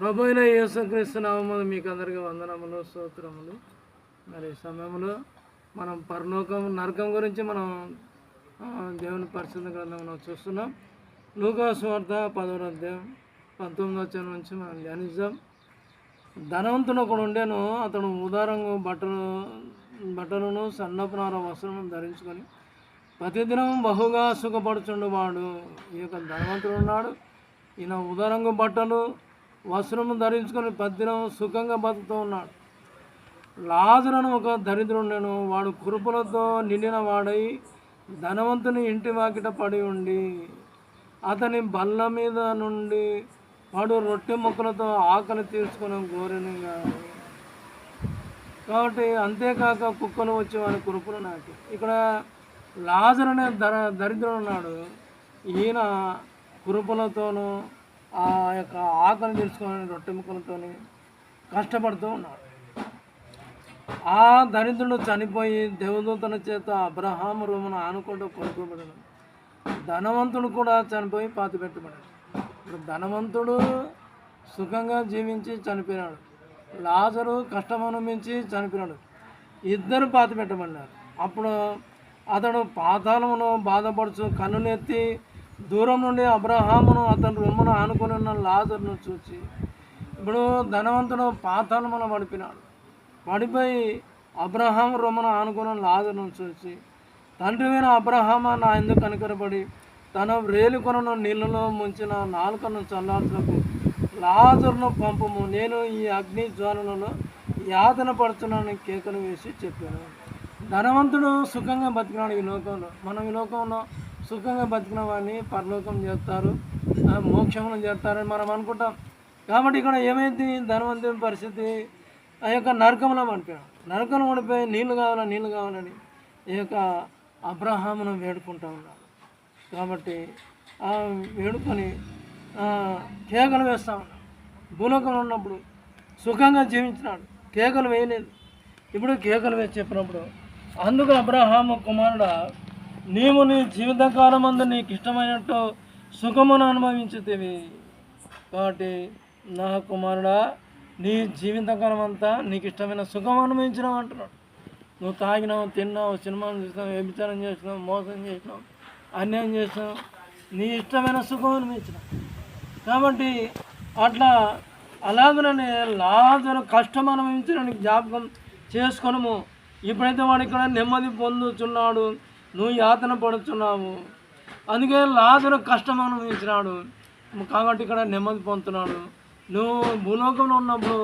ప్రభుత్వ అయిన యేసుక్రీస్తు నామములు మీకు అందరికీ వందనములు స్తోత్రములు. మరి ఈ సమయంలో మనం పరలోకం నరకం గురించి మనం దేవుని పరిశుద్ధ గ్రంథం మనం చూస్తున్నాం. లూకా వార్త పదవ అధ్యాయం పంతొమ్మిది వచ్చిన నుంచి మనం ధ్యానిద్దాం. ధనవంతుడు ఒకడు ఉండేను అతను ఉదారంగా బట్టలు బట్టలను సన్నపునార వస్త్రము ధరించుకొని ప్రతిదినం బహుగా సుఖపడుచుండువాడు. ఈ యొక్క ధనవంతుడు ఉన్నాడు. ఈయన ఉదారంగా బట్టలు వస్త్రము ధరించుకొని ప్రతిదినం సుఖంగా బతుకుతూ ఉన్నాడు. లాజరను ఒక దరిద్రుండెను వాడు కురుపులతో నిండిన వాడై ధనవంతుని ఇంటి వాకిట పడి ఉండి అతని బల్ల మీద నుండి వాడు రొట్టె ముక్కలతో ఆకలి తీసుకుని గోరెనిగా కాబట్టి అంతేకాక కుక్కలు వచ్చి వాడి కురుపులు నాటి ఇక్కడ లాజర్ అనే దర దరిద్రుడు ఉన్నాడు. ఈయన కురుపులతోనూ ఆ యొక్క ఆకలి తెలుసుకొని రొట్టె ముక్కలతో కష్టపడుతూ ఉన్నాడు. ఆ దరిద్రుడు చనిపోయి దేవదూతల చేత అబ్రహాం రూమును ఆనుకుంటూ కొనుక్కోబడను ధనవంతుడు కూడా చనిపోయి పాతి పెట్టబడాడు ఇప్పుడు ధనవంతుడు సుఖంగా జీవించి చనిపోయినాడు. లాజరు కష్టమనుమించి చనిపోయినాడు. ఇద్దరు పాతి పెట్టబడినారు అప్పుడు అతడు పాతాళమును బాధపడుచు కన్నునెత్తి దూరం నుండి అబ్రహామును అతని రొమ్మును ఆనుకొని ఉన్న లాజర్ను చూచి ఇప్పుడు ధనవంతుడు పాతాళమున పడిపినాడు పడిపోయి అబ్రహాం రొమ్మను ఆనుకున్న లాజర్ను చూసి తండ్రివైన అబ్రహామ నా ఎందుకు కనికరపడి తన రేలుకొనను నీళ్ళలో ముంచిన నాలుకను చల్లార్చకు లాజర్ను పంపము. నేను ఈ అగ్ని జ్వాలలలో యాతన పడుతున్నానని కేకలు వేసి చెప్పాను. ధనవంతుడు సుఖంగా బతికినాడు ఈ లోకంలో. మనం ఈ లోకంలో సుఖంగా బతికిన వాడిని పరలోకం చేస్తారు. ఆ, మోక్షమును చేస్తారని మనం అనుకుంటాం. కాబట్టి ఇక్కడ ఏమైంది? ధనవంతుని పరిస్థితి. ఆ యొక్క నరకంలో పడిపోయాడు నరకం పడిపోయి నీళ్ళు కావాలా? నీళ్ళు కావాలని ఈ యొక్క అబ్రహామును వేడుకుంటా ఉన్నాడు. కాబట్టి ఆ వేడుకొని కేకలు వేస్తూ ఉన్నాడు. భూలోకంలో ఉన్నప్పుడు సుఖంగా జీవించినాడు. కేకలు వేయలేదు. ఇప్పుడు కేకలు వేసి చెప్పినప్పుడు అందుకు అబ్రహాము కుమారుడు నీవు నీ జీవితకాలం అందు నీకు ఇష్టమైనట్టు సుఖమును అనుభవించుతేవి. కాబట్టి నా కుమారుడా నీ జీవితకాలం అంతా నీకు ఇష్టమైన సుఖం అనుభవించినావు అంటున్నాడు. నువ్వు తాగినావు తిన్నావు సినిమాలు చూసినావు వ్యభిచారం చేసినావు మోసం చేసినావు అన్యాయం చేసినావు నీ ఇష్టమైన సుఖం అనుభవించినావు. కాబట్టి అట్లా అలాగనే లాదరు కష్టం అనుభవించడానికి జ్ఞాపకం చేసుకోనము. ఇప్పుడైతే వాడు ఇక్కడ నెమ్మది పొందుతున్నాడు నువ్వు యాతన పడుతున్నావు అందుకే లాజరు కష్టం అనుభవించినాడు. కాబట్టి ఇక్కడ నెమ్మది పొందుతున్నాడు. నువ్వు భూలోకంలో ఉన్నప్పుడు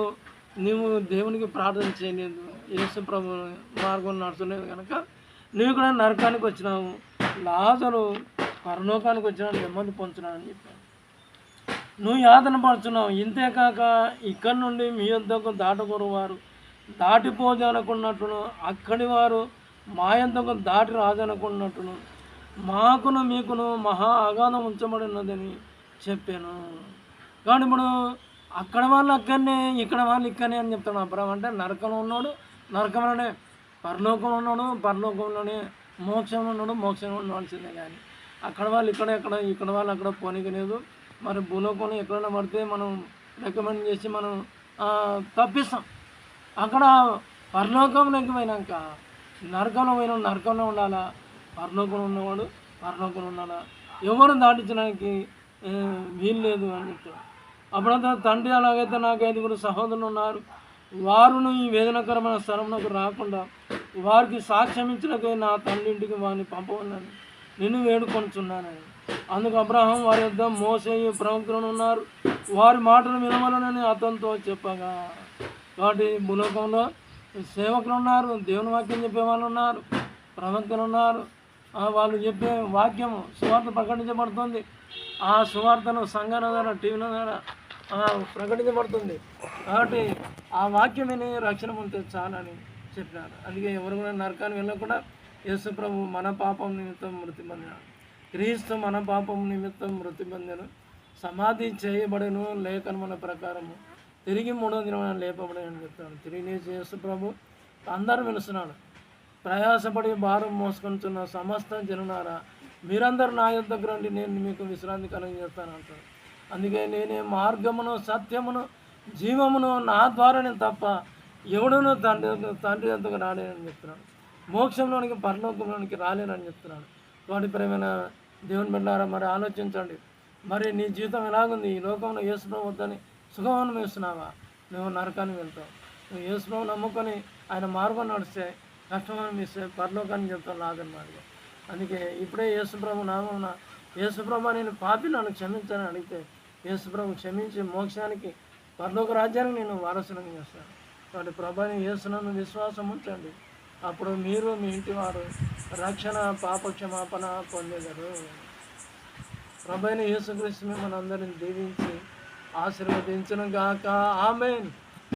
నువ్వు దేవునికి ప్రార్థన చేయలేదు. యేసు ప్రభు మార్గం నడుచులేదు కనుక నువ్వు ఇక్కడ నరకానికి వచ్చినావు. లాజరు పరలోకానికి వచ్చినాడు నెమ్మది పొందుతున్నాడు అని చెప్పాడు. నువ్వు యాతన పడుతున్నావు ఇంతేకాక ఇక్కడి నుండి మీ యొద్దకు దాటకూరు వారు. దాటిపోజాలనుకున్నట్టును అక్కడి వారు మా యొద్దకు దాటి రాదనుకున్నట్టును మాకును మీకును మహా అగాధం ఉంచబడినదని చెప్పాను. కానీ ఇప్పుడు అక్కడ వాళ్ళు అక్కడనే ఇక్కడ వాళ్ళు ఇక్కడనే అని చెప్తాడు అబ్రహం. అంటే నరకంలో ఉన్నాడు నరకంలోనే పరలోకంలో ఉన్నాడు పరలోకంలోనే మోక్షంలో ఉన్నాడు మోక్షంలో ఉండవలసిందే కానీ అక్కడ వాళ్ళు ఇక్కడ ఎక్కడ ఇక్కడ వాళ్ళు అక్కడ పోనీకి లేదు. మరి భూలోకంలో ఎక్కడైనా పడితే మనం రికమెండ్ చేసి మనం తప్పిస్తాం. అక్కడ పరలోకంలోకి పోయినాక నరకంలో పోయిన నరకంలో ఉండాలా? పరలోకంలో ఉన్నవాడు పరలోకంలో ఉండాలా? ఎవరు దాటించడానికి వీలు లేదు అని చెప్తాడు. అప్పుడంతా తండ్రి అలాగైతే నాకు ఐదుగురు సహోదరులు ఉన్నారు. వారును ఈ వేదనకరమైన స్థలంలోకి రాకుండా వారికి సాక్ష్యం ఇచ్చినకై నా తండ్రి ఇంటికి వారిని పంపవన్నాను నిన్ను వేడుకొనుచున్నానని. అందుకు అబ్రహం వారి యొద్ద మోసేయు ప్రవక్తలను ఉన్నారు. వారి మాటలు వినవలనని అతనితో చెప్పగా కాబట్టి భూలోకంలో సేవకులు ఉన్నారు దేవుని వాక్యం చెప్పే వాళ్ళు ఉన్నారు ప్రవక్తలు ఉన్నారు వాళ్ళు చెప్పే వాక్యము సువార్త ప్రకటించబడుతుంది. ఆ సువార్తను సంఘాల ద్వారా టీవీల ద్వారా ప్రకటించబడుతుంది. కాబట్టి ఆ వాక్యం విని రక్షణ పొందితే చాలని చెప్పినారు. అందుకే ఎవరు కూడా నరకాన్ని వెళ్ళకుండా యేసు ప్రభు మన పాపం నిమిత్తం మృతి పొందినాడు. క్రీస్తు మన పాపం నిమిత్తం మృతి పొందాను. సమాధి చేయబడను లేఖనముల ప్రకారము. తిరిగి మూడో దినమున లేపబడని అని తిరిగి చేస్తూ యేసు ప్రభు అందరూ పిలుస్తున్నాడు ప్రయాసపడి భారం మోసుకుంటున్న సమస్త జనులారా మీరందరూ నా దగ్గర రండి నేను మీకు విశ్రాంతి కలిగజేస్తాను అంటాడు. అందుకే నేనే మార్గమును సత్యమును జీవమును నా ద్వారానే తప్ప ఎవడును తండ్రి తండ్రి ఎంతకు రాలేనని చెప్తున్నాడు. మోక్షంలోనికి పరలోకంలోనికి రాలేనని చెప్తున్నాడు. వాటి ప్రేమైన దేవుని బిడ్డారా మరి ఆలోచించండి. మరి నీ జీవితం ఎలాగుంది? ఈ లోకంలో వేసుకోవద్దని సుఖం అనుభవిస్తున్నావా వేస్తున్నావా నువ్వు నరకానికి వెళ్తావు. నువ్వు యేసులో నమ్ముకొని ఆయన మార్గం నడిస్తే కష్టమని అనిపిస్తే పరలోకాన్ని చెప్తాను లాగన్నమాట అందుకే ఇప్పుడే యేసుప్రభు నామమున యేసుప్రభు నేను పాపి నన్ను క్షమించని అడిగితే యేసుప్రభు క్షమించి మోక్షానికి పరలోక రాజ్యానికి నేను వారసులను చేస్తాను. వాటి ప్రభాని యేసునన్ను విశ్వాసం ఉంచండి. అప్పుడు మీరు మీ ఇంటి వారు రక్షణ పాప క్షమాపణ పొందేదారు ప్రభైన యేసుక్రీస్తు మిమ్మల్ని అందరిని దీవించి ఆశీర్వదించను గాక ఆమెన్.